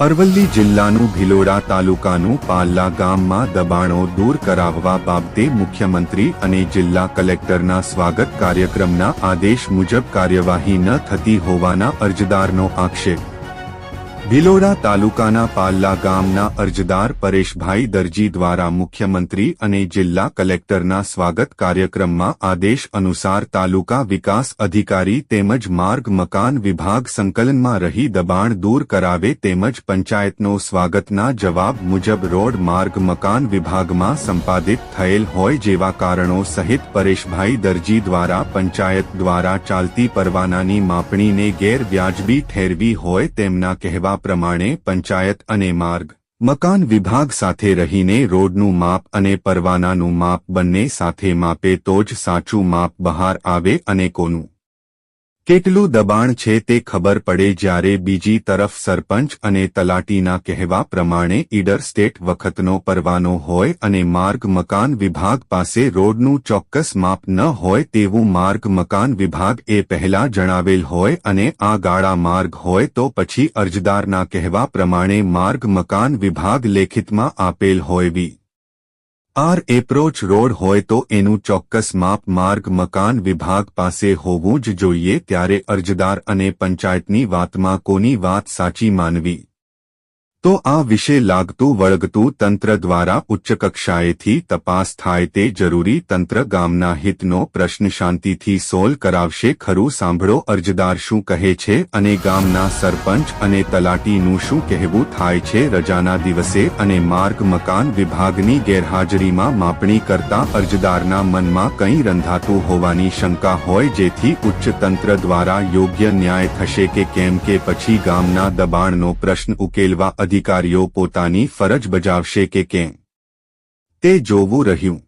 અરવલ્લી જિલ્લાનું ભિલોડા તાલુકાનું પાલ્લા ગામમાં દબાણો દૂર કરાવવા બાબતે મુખ્યમંત્રી અને જિલ્લા કલેક્ટરના સ્વાગત કાર્યક્રમના આદેશ મુજબ કાર્યવાહી ન થતી હોવાના અરજદારનો આક્ષેપ. ભિલોડા તાલુકાના પાલ્લા ગામના અરજદાર પરેશભાઈ દરજી દ્વારા મુખ્યમંત્રી અને જિલ્લા કલેક્ટરના સ્વાગત કાર્યક્રમમાં આદેશ અનુસાર તાલુકા વિકાસ અધિકારી તેમજ માર્ગ મકાન વિભાગ સંકલનમાં રહી દબાણ દૂર કરાવે તેમજ પંચાયતનો સ્વાગતના જવાબ મુજબ રોડ માર્ગ મકાન વિભાગમાં સંપાદિત થયેલ હોય જેવા કારણો સહિત પરેશભાઈ દરજી દ્વારા પંચાયત દ્વારા ચાલતી પરવાનાની માપણીને ગેરવ્યાજબી ઠેરવી હોય તેમના કહેવા પ્રમાણે પંચાયત અને માર્ગ, મકાન વિભાગ સાથે રહીને રોડનું માપ અને પરવાનાનું માપ બંને સાથે માપે તો જ સાચું માપ બહાર આવે અને કોનું. કેટલું દબાણ છે તે ખબર પડે જ્યારે બીજી તરફ સરપંચ અને તલાટીના કહેવા પ્રમાણે ઈડર સ્ટેટ વખતનો પરવાનો હોય અને માર્ગ મકાન વિભાગ પાસે રોડનું ચોક્કસ માપ ન હોય તેવું માર્ગ મકાન વિભાગ એ પહેલા જણાવેલ હોય અને આ ગાળા માર્ગ હોય તો પછી અરજદારના કહેવા પ્રમાણે માર્ગ મકાન વિભાગ લેખિતમાં આપેલ હોય વી. આર એપ્રોચ રોડ હોય તો એનું ચોક્કસ માપ માર્ગ મકાન વિભાગ પાસે હોવું જ જોઈએ ત્યારે અરજદાર અને પંચાયતની વાતમાં કોની વાત સાચી માનવી? તો આ વિશે લાગતું વળગતું તંત્ર દ્વારા ઉચ્ચ કક્ષાએથી તપાસ થાય તે જરૂરી તંત્ર ગામના હિતનો પ્રશ્ન શાંતિથી સોલ્વ કરાવશે. ખરું, સાંભળો, અરજદાર શું કહે છે અને ગામના સરપંચ અને તલાટીનું શું કહેવું થાય છે રજાના દિવસે અને માર્ગ મકાન વિભાગની ગેરહાજરીમાં માપણી કરતા અરજદારના મનમાં કંઈ રંધાતું હોવાની શંકા હોય જેથી ઉચ્ચ તંત્ર દ્વારા યોગ્ય ન્યાય થશે કે કેમ કે પછી ગામના દબાણનો પ્રશ્ન ઉકેલવા અધિકારીઓ પોતાની ફરજ બજાવશે કે કેમ? તે જોવું રહ્યું.